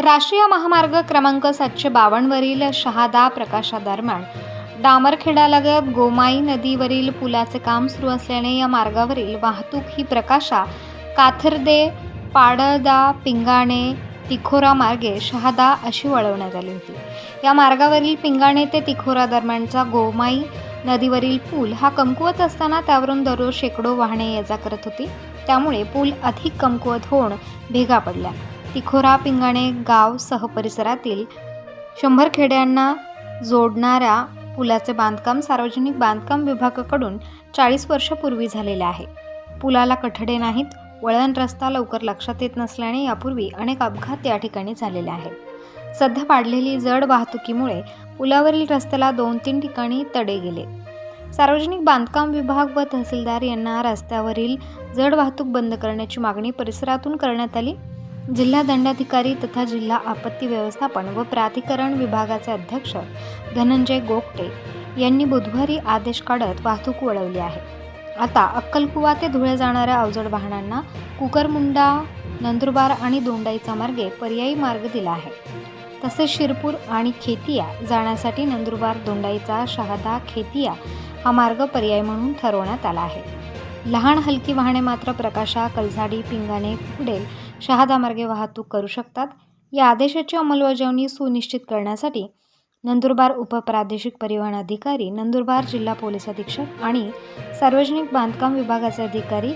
राष्ट्रीय महामार्ग क्रमांक सातशे बावन्नवरील शहादा प्रकाशादरम्यान डामरखेडालगत गोमाई नदीवरील पुलाचे काम सुरू असल्याने या मार्गावरील वाहतूक ही प्रकाशा काथर्दे पाडळदा पिंगाणे तिखोरा मार्गे शहादा अशी वळवण्यात आली होती. या मार्गावरील पिंगाणे ते तिखोरा दरम्यानचा गोमाई नदीवरील पूल हा कमकुवत असताना त्यावरून दररोज शेकडो वाहने ये जा करत होती. त्यामुळे पूल अधिक कमकुवत होऊन भेगा पडल्या. तिखोरा पिंगाणे गाव सह परिसरातील शंभर खेड्यांना जोडणाऱ्या पुलाचे बांधकाम सार्वजनिक बांधकाम विभागाकडून चाळीस वर्षापूर्वी झालेले आहे. पुलाला कठडे नाहीत वळण रस्ता लवकर लक्षात येत नसल्याने यापूर्वी अनेक अपघात या ठिकाणी झालेले आहेत. सध्या पाडलेली जड वाहतुकीमुळे पुलावरील रस्त्याला दोन तीन ठिकाणी तडे गेले. सार्वजनिक बांधकाम विभाग व तहसीलदार यांना रस्त्यावरील जड वाहतूक बंद करण्याची मागणी परिसरातून करण्यात आली. जिल्हा दंडाधिकारी तथा जिल्हा आपत्ती व्यवस्थापन व प्राधिकरण विभागाचे अध्यक्ष धनंजय गोगटे यांनी बुधवारी आदेश काढत वाहतूक वळवली आहे. आता अक्कलकुवा ते धुळे जाणाऱ्या अवजड वाहनांना कुकरमुंडा नंदुरबार आणि दोंडाईचा मार्गे पर्यायी मार्ग दिला आहे. तसेच शिरपूर आणि खेतिया जाण्यासाठी नंदुरबार दोंडाईचा शहादा खेतिया हा मार्ग पर्याय म्हणून ठरवण्यात आला आहे. लहान हलकी वाहने मात्र प्रकाशा कलझाडी पिंगाणे कुडेल शहादामार्गे वाहतूक करू शकतात. या आदेशाची अंमलबजावणी सुनिश्चित करण्यासाठी नंदुरबार उपप्रादेशिक परिवहन अधिकारी नंदुरबार जिल्हा पोलीस अधीक्षक आणि सार्वजनिक बांधकाम विभागाचे अधिकारी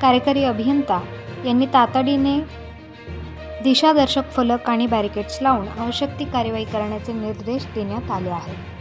कार्यकारी अभियंता यांनी तातडीने दिशादर्शक फलक आणि बॅरिकेड्स लावून आवश्यक ती कार्यवाही करण्याचे निर्देश देण्यात आले आहेत.